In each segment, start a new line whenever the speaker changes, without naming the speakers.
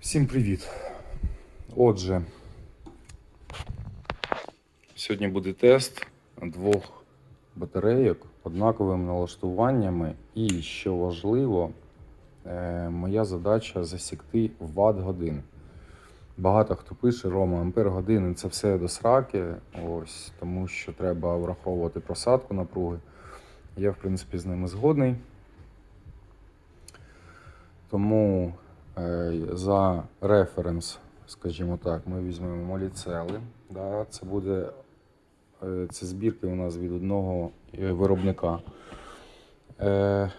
Всім привіт. Отже, сьогодні буде тест двох батарейок однаковими налаштуваннями. І що важливо, е, моя задача засікти ватт годин. Багато хто пише, Рома, ампер години це все до сраки, ось, тому що треба враховувати просадку напруги. Я, в принципі, з ними згодний. Тому за референс, скажімо так, ми візьмемо моліцели. Да, це буде е, це збірки у нас від одного е, виробника. Е,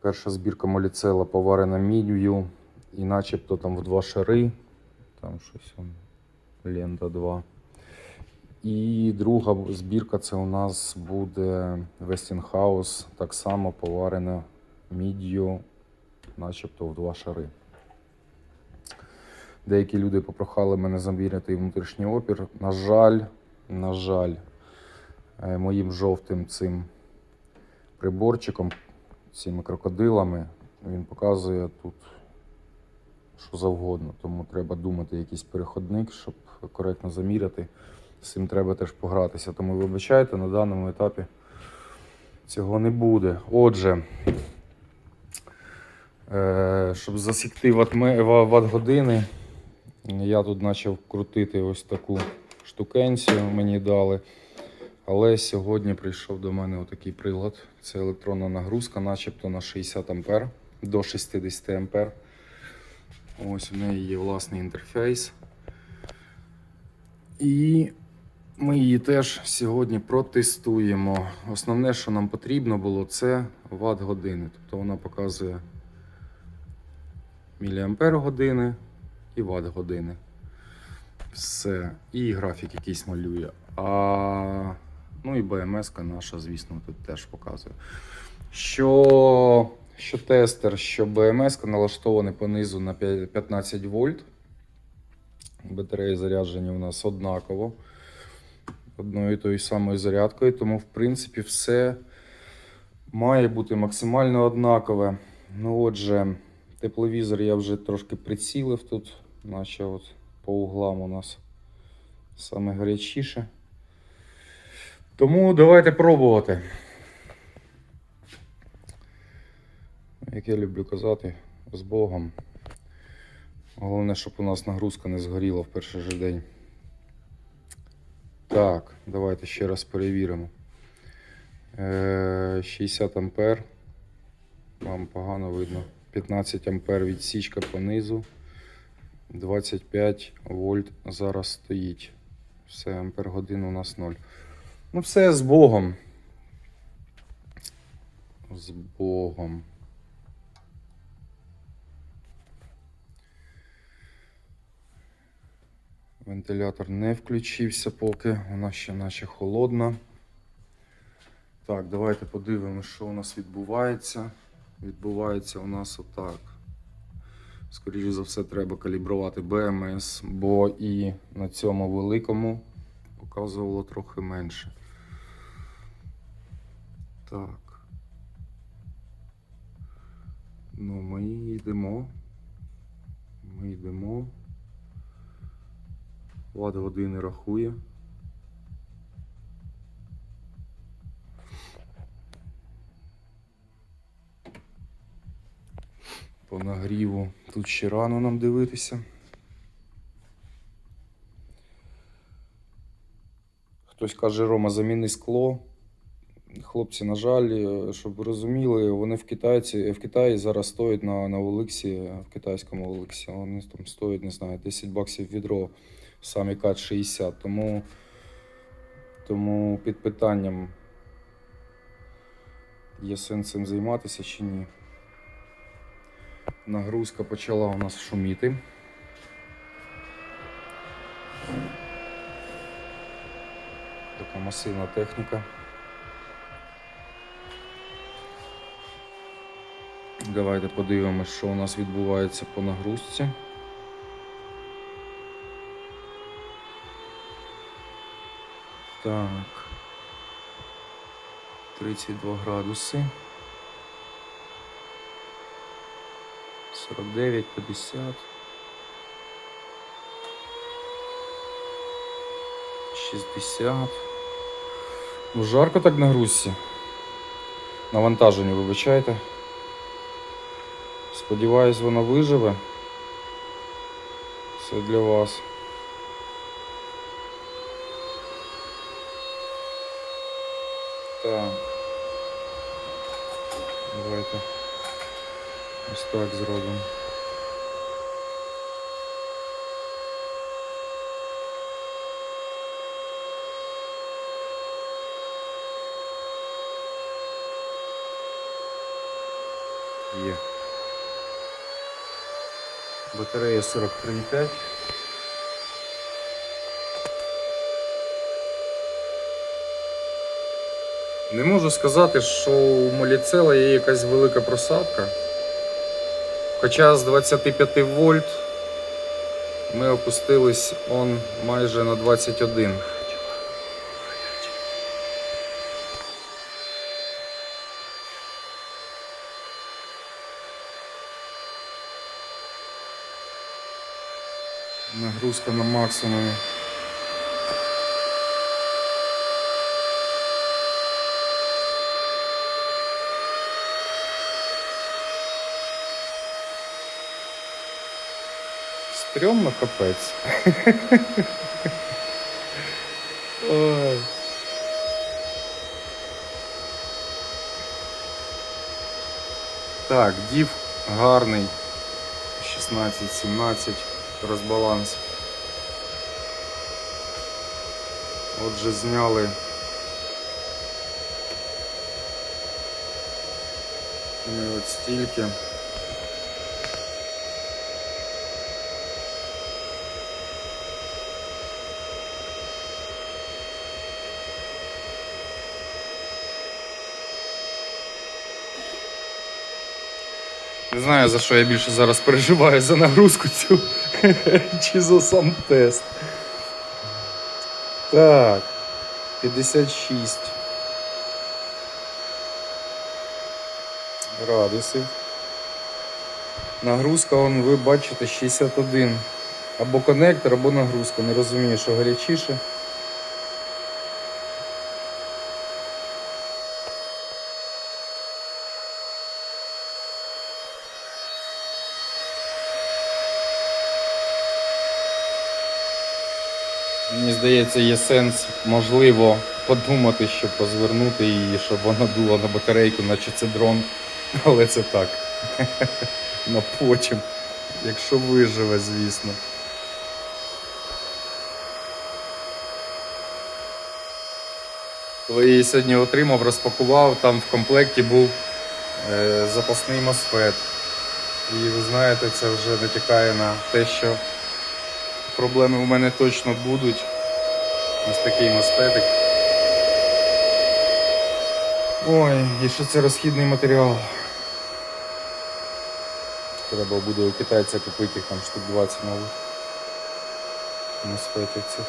перша збірка моліцела поварена мідію, і начебто там в два шари. Там щось лента 2. І друга збірка це у нас буде Westinghouse, так само поварена мідію, начебто в два шари. Деякі люди попрохали мене заміряти внутрішній опір. На жаль, на жаль, е, моїм жовтим цим приборчиком, цими крокодилами, він показує тут що завгодно. Тому треба думати якийсь переходник, щоб коректно заміряти. З цим треба теж погратися. Тому вибачайте, на даному етапі цього не буде. Отже, щоб засікти ватт-години, я тут почав крутити ось таку штукенцію, мені дали. Але сьогодні прийшов до мене отакий прилад. Це електронна нагрузка, начебто на 60 ампер до 60 ампер. Ось у неї є власний інтерфейс. І ми її теж сьогодні протестуємо. Основне, що нам потрібно було, це ватт години. Тобто вона показує години і ватт години. Все. І графік якийсь малює. А... Ну і БМС наша, звісно, тут теж показує. Що, що тестер, що БМС налаштований понизу на 15 вольт. Батареї заряджені у нас однаково. Одною і тою самою зарядкою, тому, в принципі, все має бути максимально однакове. Ну, отже, тепловізор я вже трошки прицілив тут, наче от по углам у нас саме гарячіше. Тому давайте пробувати. Як я люблю казати, з Богом. Головне, щоб у нас нагрузка не згоріла в перший же день. Так, давайте ще раз перевіримо. Е, 60 ампер. Вам погано видно. 15 ампер відсічка понизу. 25 вольт зараз стоїть. Все, ампер годин у нас 0. Ну, все з Богом. З Богом. Вентилятор не включився поки, вона ще наче холодна. Так, давайте подивимося, що у нас відбувається. Відбувається у нас отак. Скоріше за все, треба калібрувати БМС, бо і на цьому великому показувало трохи менше. Так. Ну, ми йдемо. Ми йдемо. Ват години рахує. По нагріву тут ще рано нам дивитися. Хтось каже, Рома, заміни скло. Хлопці, на жаль, е, щоб ви розуміли, вони в Китайці, в Китаї зараз стоять на, на Олексі, в китайському Олексі. Вони там стоять, не знаю, 10 баксів відро, самі кат 60. Тому, тому під питанням є сенс цим займатися чи ні. Нагрузка почала у нас шуміти. Така масивна техніка. Давайте подивимося, що у нас відбувається по нагрузці. Так. 32 градуси. 49, 50. 60. Ну, жарко так на грузці. Навантаження, вибачайте. Сподіваюсь, вона виживе. Все для вас. Так. Давайте ось так зробимо. Є. Батарея 43,5. Не можу сказати, що у Моліцела є якась велика просадка. Хоча з 25 вольт ми опустились он майже на 21. Нагрузка на максимумі. Стрьомно капець. Ой. Так, дів гарний. 16-17 розбаланс. Отже, зняли. Ми от стільки. Не знаю, за що я більше зараз переживаю за нагрузку цю чи за сам тест. Так, 56 градусів. Нагрузка, он, ви бачите, 61. Або коннектор, або нагрузка. Не розумію, що гарячіше. Мені здається, є сенс, можливо, подумати, щоб позвернути її, щоб вона дула на батарейку, наче це дрон. Але це так. На потім. Якщо виживе, звісно. Коли я її сьогодні отримав, розпакував, там в комплекті був е, запасний мосфет. І ви знаєте, це вже натякає на те, що проблеми у мене точно будуть. Ось такий мосфетик. Ой, і що це розхідний матеріал. Треба буде у китайця купити їх там штук 20 нових. Мосфетів цих.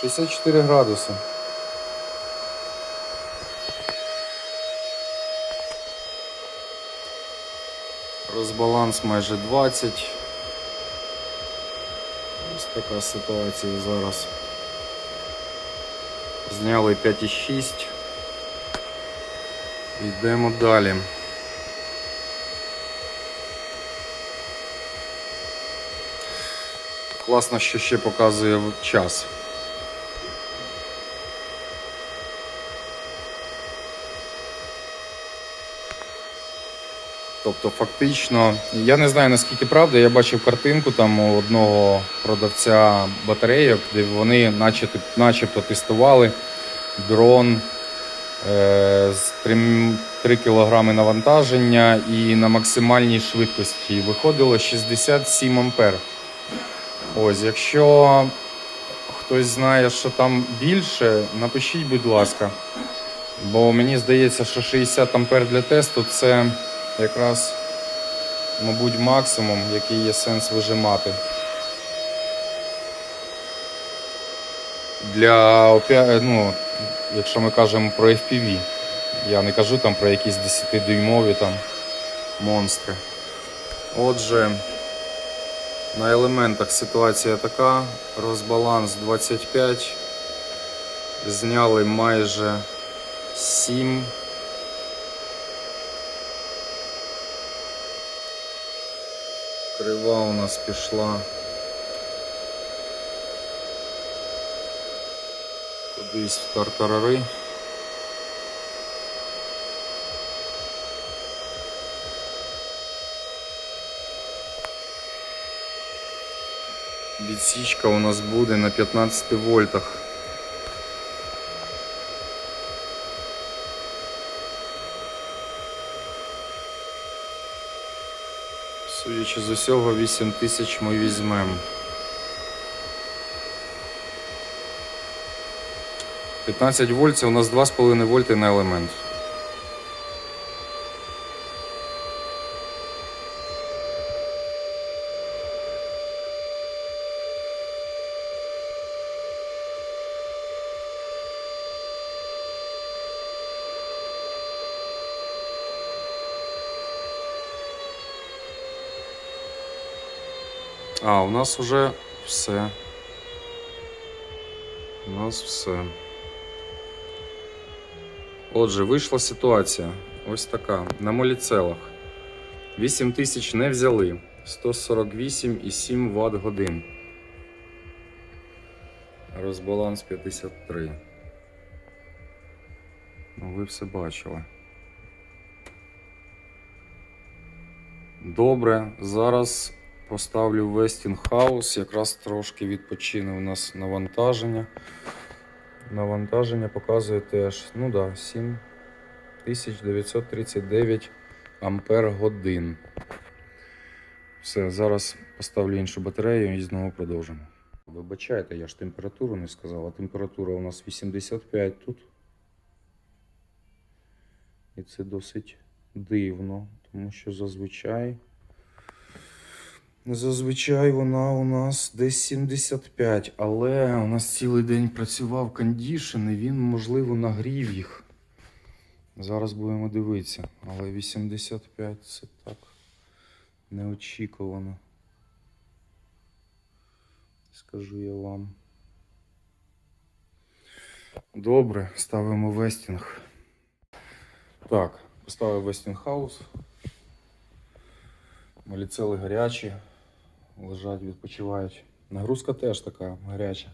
64 градуси. Розбаланс майже 20. Ось така ситуація зараз. Зняли 5,6. Йдемо далі. Класно, що ще показує час. Тобто, фактично, я не знаю наскільки правда, я бачив картинку там у одного продавця батарейок, де вони начебто, начебто тестували дрон е, з 3, 3 кг навантаження і на максимальній швидкості виходило 67 ампер. Ось, якщо хтось знає, що там більше, напишіть, будь ласка. Бо мені здається, що 60 ампер для тесту це якраз, мабуть, максимум, який є сенс вижимати. Для ну, якщо ми кажемо про FPV, я не кажу там про якісь 10-дюймові там монстри. Отже, на елементах ситуація така. Розбаланс 25. Зняли майже 7. Крива у нас пішла. Кудись в тартарари. Відсічка у нас буде на 15 вольтах. Судячи з усього, 8 тисяч ми візьмемо. 15 вольт це у нас 2,5 вольти на елемент. А, у нас уже все. У нас все. Отже, вийшла ситуація. Ось така. На моліцелах. 8 тисяч не взяли. 148,7 Вт годин. Розбаланс 53. Ну, ви все бачили. Добре, зараз поставлю Westinghouse. Якраз трошки відпочине у нас навантаження. Навантаження показує теж, ну да, 7939 ампер годин. Все, зараз поставлю іншу батарею і знову продовжимо. Вибачайте, я ж температуру не сказав, а температура у нас 85 тут. І це досить дивно, тому що зазвичай. Зазвичай вона у нас десь 75, але у нас цілий день працював кондішн і він, можливо, нагрів їх. Зараз будемо дивитися. Але 85 це так неочікувано. Скажу я вам. Добре, ставимо вестінг. Так, поставив Вестінгхаус. Маліцели гарячі, лежать, відпочивають. Нагрузка теж така гаряча.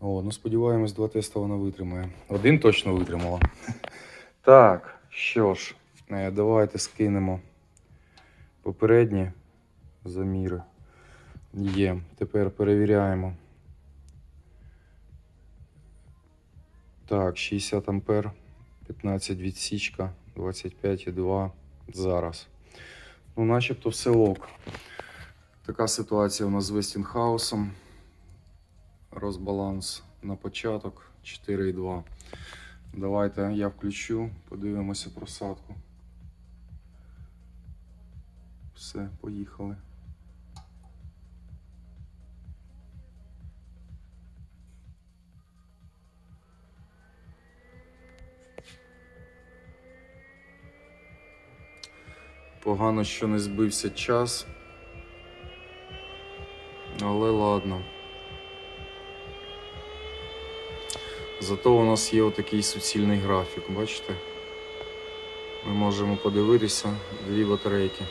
О, ну сподіваємось, два теста вона витримає. Один точно витримала. Так, що ж, е, давайте скинемо попередні заміри. Є. Тепер перевіряємо. Так, 60 ампер, 15 відсічка, 25,2 зараз. Ну, начебто все ок. Така ситуація у нас з Вестінгхаусом. Розбаланс на початок 4,2. Давайте я включу, подивимося просадку. Все, поїхали. Погано, що не збився час. Але ладно. Зато у нас є отакий суцільний графік, бачите? Ми можемо подивитися дві батарейки.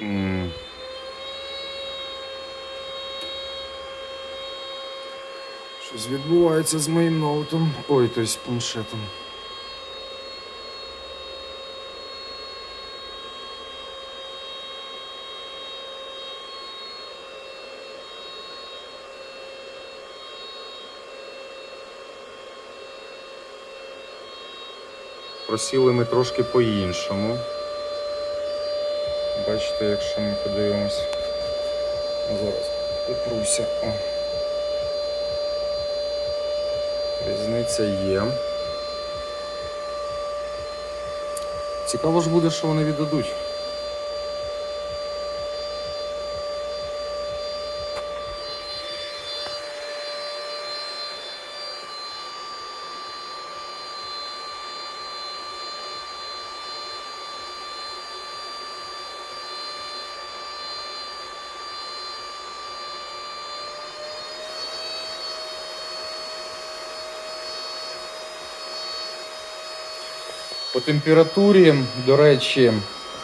М. Щось відбувається з моїм ноутом. Ой, то з планшетом. Просіли ми трошки по-іншому. Бачите, якщо ми подивимось. Зараз попруся. О. Різниця є. Цікаво ж буде, що вони віддадуть. Температурі, до речі,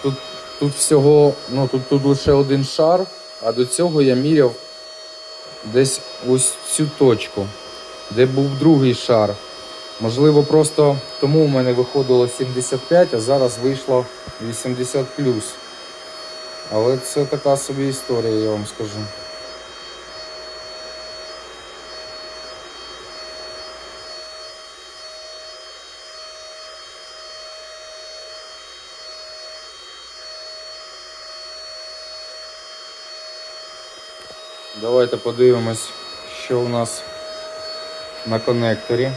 тут, тут всього, ну тут, тут лише один шар, а до цього я міряв десь ось цю точку, де був другий шар. Можливо, просто тому у мене виходило 75, а зараз вийшло 80 Але це така собі історія, я вам скажу. Давайте подивимось, що у нас на коннекторі.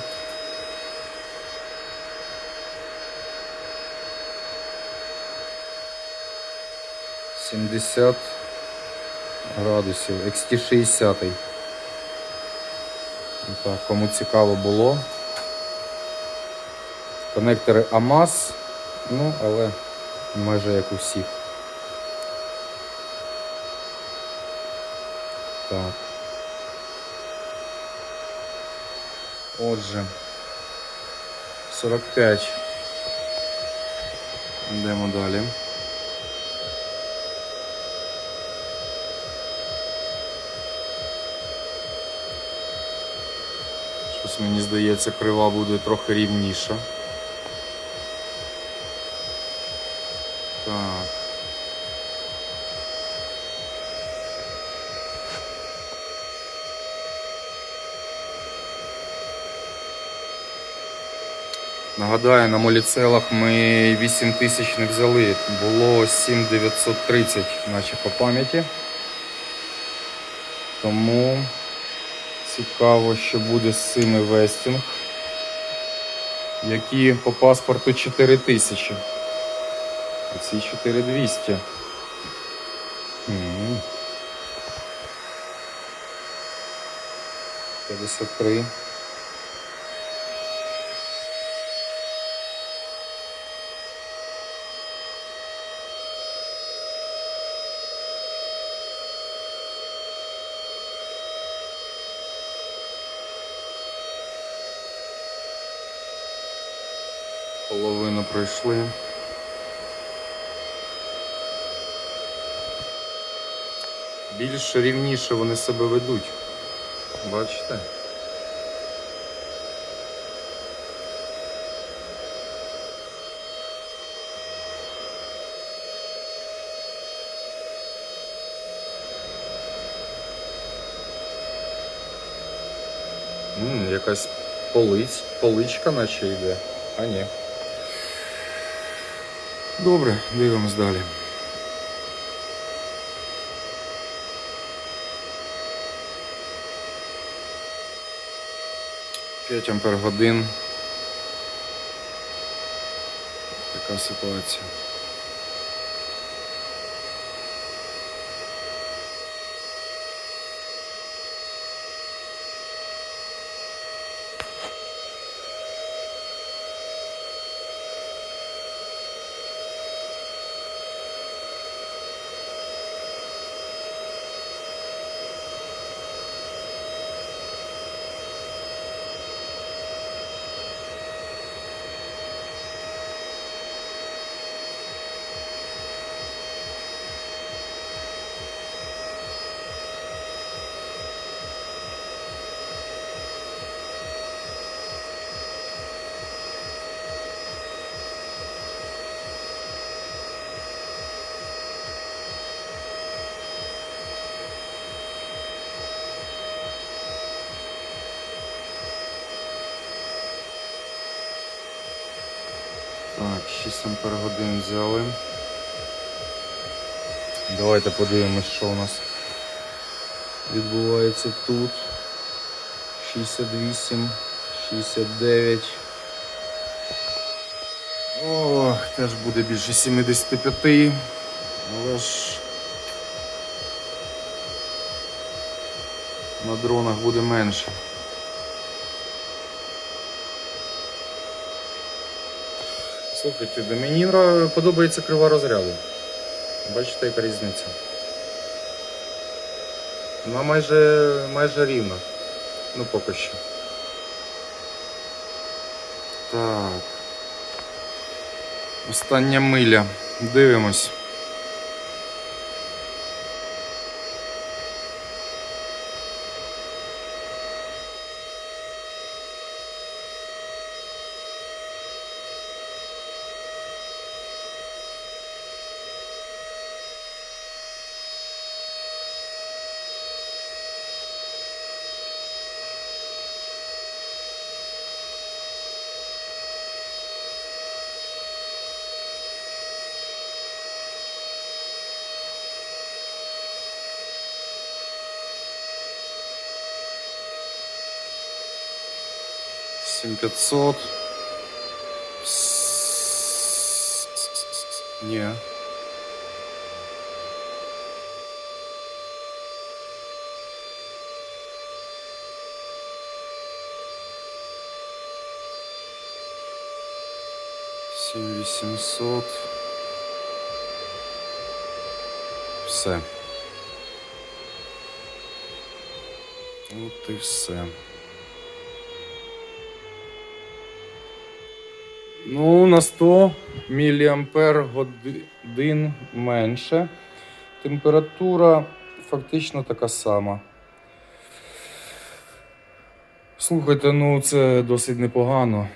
Сімдесят градусів, XT60. Так, кому цікаво було. Коннектори AMAS, ну, але майже як у всіх. Так. Отже. 45. Йдемо далі. Щось мені здається, крива буде трохи рівніша. Так. Нагадаю, на моліцелах ми 8 тисяч не взяли, було 7930, наче по пам'яті. Тому цікаво, що буде з цими вестінг, які по паспорту 4000. А ці 4200. М. 53. Половину пройшли. Більш рівніше вони себе ведуть. Бачите? М, якась полиць, поличка наче йде. А ні. Добре, дивимось далі. П'ять ампер годин. Така ситуація. Так, 6 ампер годин взяли. Давайте подивимось, що у нас відбувається тут. 68, 69. Ох, теж буде більше 75. Але ж на дронах буде менше. Слухайте, мені подобається крива розряду. Бачите, яка різниця? Вона майже, майже рівна. Ну поки що. Так. Остання миля. Дивимось. Семь пятьсот. Не. Семь вісімсот. Все. От і все. Ну, на 100 міліампер годин менше. Температура фактично така сама. Слухайте, ну це досить непогано.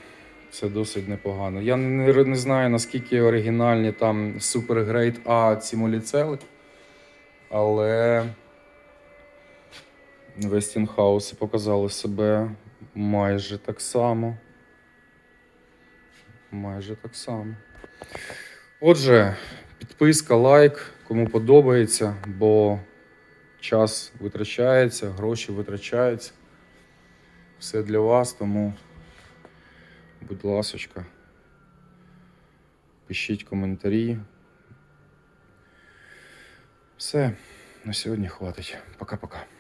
Це досить непогано. Я не, не знаю, наскільки оригінальні там Super Great A ці моліцели, але Westinghouse показали себе майже так само. Майже так само. Отже, підписка, лайк, кому подобається, бо час витрачається, гроші витрачаються. Все для вас, тому, будь ласочка, пишіть коментарі. Все, на сьогодні хватить. Пока-пока.